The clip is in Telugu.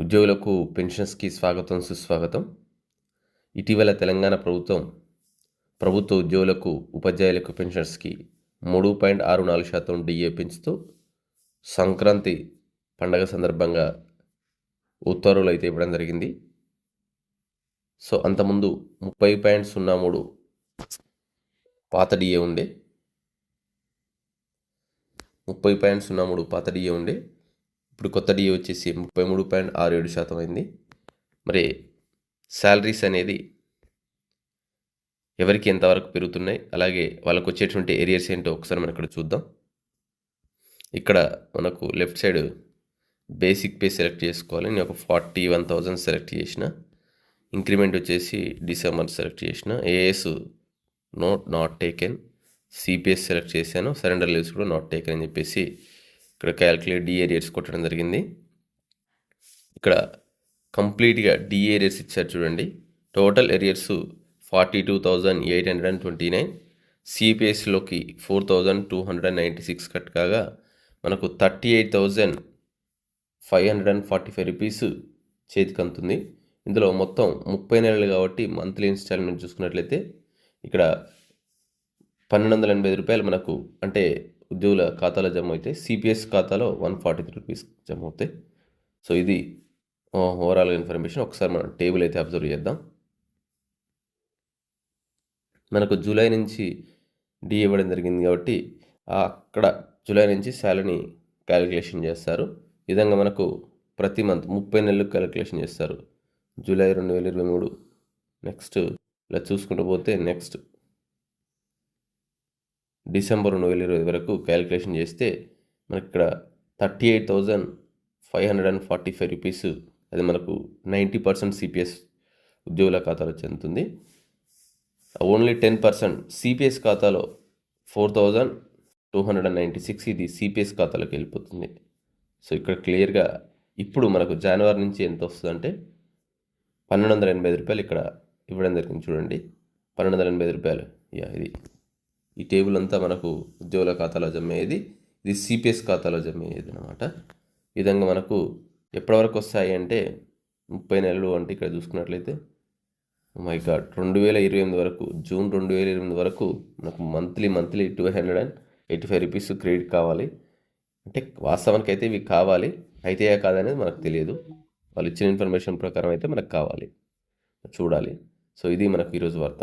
ఉద్యోగులకు పెన్షన్స్కి స్వాగతం సుస్వాగతం. ఇటీవల తెలంగాణ ప్రభుత్వం ప్రభుత్వ ఉద్యోగులకు ఉపాధ్యాయులకు పెన్షన్స్కి మూడు పాయింట్ ఆరు నాలుగు శాతం డిఏ పెంచుతూ సంక్రాంతి పండగ సందర్భంగా ఉత్తర్వులు అయితే ఇవ్వడం జరిగింది. సో అంతకుముందు ముప్పై పాయింట్ సున్నా మూడు పాత డిఏ ఉండే ముప్పై పాయింట్ సున్నా మూడు పాత డిఏ ఉండే ఇప్పుడు కొత్త డిఏ వచ్చేసి ముప్పై మూడు పాయింట్ ఆరు ఏడు శాతం అయింది. మరి శాలరీస్ అనేది ఎవరికి ఎంతవరకు పెరుగుతున్నాయి? అలాగే వాళ్ళకు వచ్చేటువంటి ఏరియాస్ ఏంటో ఒకసారి మనం ఇక్కడ చూద్దాం. ఇక్కడ మనకు left side basic pay select చేసుకోవాలి. నేను ఒక ఫార్టీ వన్ థౌజండ్ సెలెక్ట్ చేసిన. ఇంక్రిమెంట్ వచ్చేసి డిసెంబర్ సెలెక్ట్ చేసిన. AS note not taken CPS select చేశాను. సరెండర్ లీవ్స్ కూడా నాట్ టేకెన్ అని చెప్పేసి ఇక్కడ క్యాల్కులేట్ డి ఏరియర్స్ కొట్టడం జరిగింది. ఇక్కడ కంప్లీట్గా డి ఏరియర్స్ ఇచ్చారు చూడండి. Total arrears forty two thousand eight hundred and twenty nine సిపిఎస్లోకి four thousand two hundred and ninety six cut కాగా మనకు thirty eight thousand five hundred and forty five rupees చేతికి అందుతుంది. ఇందులో మొత్తం ముప్పై నెలలు కాబట్టి మంత్లీ ఇన్స్టాల్మెంట్ చూసుకున్నట్లయితే ఇక్కడ పన్నెండు వందల ఎనభై రూపాయలు మనకు అంటే ఉద్యోగుల ఖాతాలో జమ అవుతాయి సిపిఎస్ ఖాతాలో వన్ ఫార్టీ త్రీ రూపీస్ జమ అవుతాయి సో ఇది ఓవరాల్ ఇన్ఫర్మేషన్ ఒకసారి మనం టేబుల్ అయితే అబ్జర్వ్ చేద్దాం. మనకు జూలై నుంచి డి ఇవ్వడం జరిగింది కాబట్టి అక్కడ జూలై నుంచి శాలరీని క్యాలిక్యులేషన్ చేస్తారు. విధంగా మనకు ప్రతి మంత్ ముప్పై నెలలు క్యాలిక్యులేషన్ చేస్తారు. జూలై రెండు వేల ఇరవై మూడు. నెక్స్ట్ ఇలా చూసుకుంటూ పోతే నెక్స్ట్ డిసెంబర్ రెండు వేల ఇరవై వరకు క్యాలిక్యులేషన్ చేస్తే మనకి ఇక్కడ thirty eight thousand five hundred and forty five rupees అది మనకు నైంటీ పర్సెంట్ సిపిఎస్ ఉద్యోగుల ఖాతాలో చెందుతుంది. ఓన్లీ టెన్ పర్సెంట్ సిపిఎస్ ఖాతాలో four thousand two hundred and ninety six ఇది సిపిఎస్ ఖాతాలోకి వెళ్ళిపోతుంది. సో ఇక్కడ క్లియర్గా ఇప్పుడు మనకు జనవరి నుంచి ఎంత వస్తుందంటే పన్నెండు వందల ఎనభై ఐదు రూపాయలు ఇక్కడ ఇవ్వడం జరిగింది చూడండి. పన్నెండు వందల ఎనభై ఐదు రూపాయలు. యా ఇది ఈ టేబుల్ అంతా మనకు ఉద్యోగుల ఖాతాలో జమ అయ్యేది ఇది సిపిఎస్ ఖాతాలో జమ అయ్యేది అనమాట ఈ విధంగా మనకు ఎప్పటివరకు వస్తాయి అంటే ముప్పై నెలలు అంటే ఇక్కడ చూసుకున్నట్లయితే oh మై గాడ్ రెండు వేల ఇరవై ఎనిమిది వరకు జూన్ రెండు వేల ఇరవై ఎనిమిది వరకు మనకు monthly monthly two hundred and eighty five rupees credit కావాలి. అంటే వాస్తవానికి అయితే ఇవి కావాలి అయితే కాదనేది మనకు తెలియదు. వాళ్ళు ఇచ్చిన ఇన్ఫర్మేషన్ ప్రకారం అయితే మనకు కావాలి. చూడాలి. సో ఇది మనకు ఈరోజు వార్త.